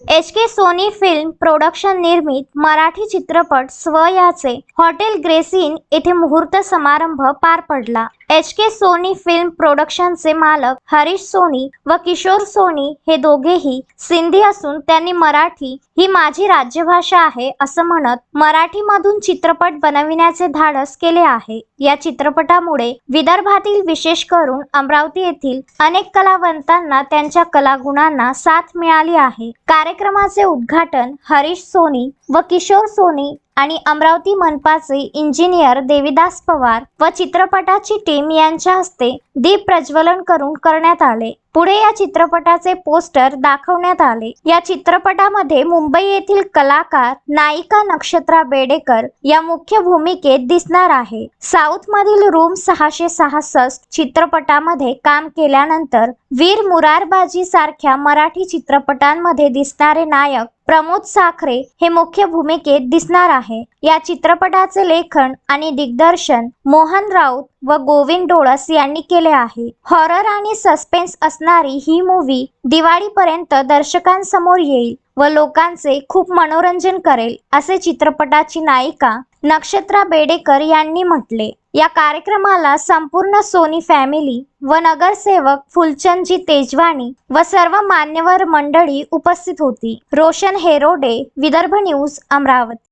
H K Soni film production निर्मित मराठी चित्रपट स्व याचे हॉटेल ग्रेसिन येथे मुहूर्त समारंभ पार पडला. एच के सोनी फिल्म प्रोडक्शनचे मालक हरीश सोनी व किशोर सोनी हे दोघेही सिंधी असून त्यांनी मराठी ही माझी राज्यभाषा आहे असं म्हणत मराठीमधून चित्रपट बनविण्याचे धाडस केले आहे. या चित्रपटामुळे विदर्भातील विशेष करून अमरावती येथील अनेक कलावंतांना त्यांच्या कलागुणांना साथ मिळाली आहे. कार्यक्रमाचे उद्घाटन हरीश सोनी व किशोर सोनी आणि अमरावती मनपाचे इंजिनियर देविदास पवार व चित्रपटाची टीम यांच्या हस्ते दीप प्रज्वलन करून करण्यात आले. पुढे या चित्रपटाचे पोस्टर दाखवण्यात आले. या चित्रपटामध्ये मुंबई येथील कलाकार नायिका नक्षत्रा बेडेकर या मुख्य भूमिकेत दिसणार आहे. साऊथ मधील रूम सहाशे सहासष्ट चित्रपटामध्ये काम केल्यानंतर वीर मुरारबाजी सारख्या मराठी चित्रपटांमध्ये दिसणारे नायक प्रमोद साखरे हे मुख्य भूमिकेत दिसणार आहे. या चित्रपटाचे लेखन आणि दिग्दर्शन मोहन राऊत व गोविंद डोळस यांनी केले आहे. हॉरर आणि सस्पेन्स असणारी ही मूवी दिवाळीपर्यंत दर्शकांसमोर येईल व लोकांचे खूप मनोरंजन करेल असे चित्रपटाची नायिका नक्षत्रा बेडेकर यांनी म्हटले. या कार्यक्रमाला संपूर्ण सोनी फॅमिली व नगरसेवक फुलचंदजी तेजवाणी व सर्व मान्यवर मंडळी उपस्थित होती. रोशन हेरोडे विदर्भ न्यूज अमरावती.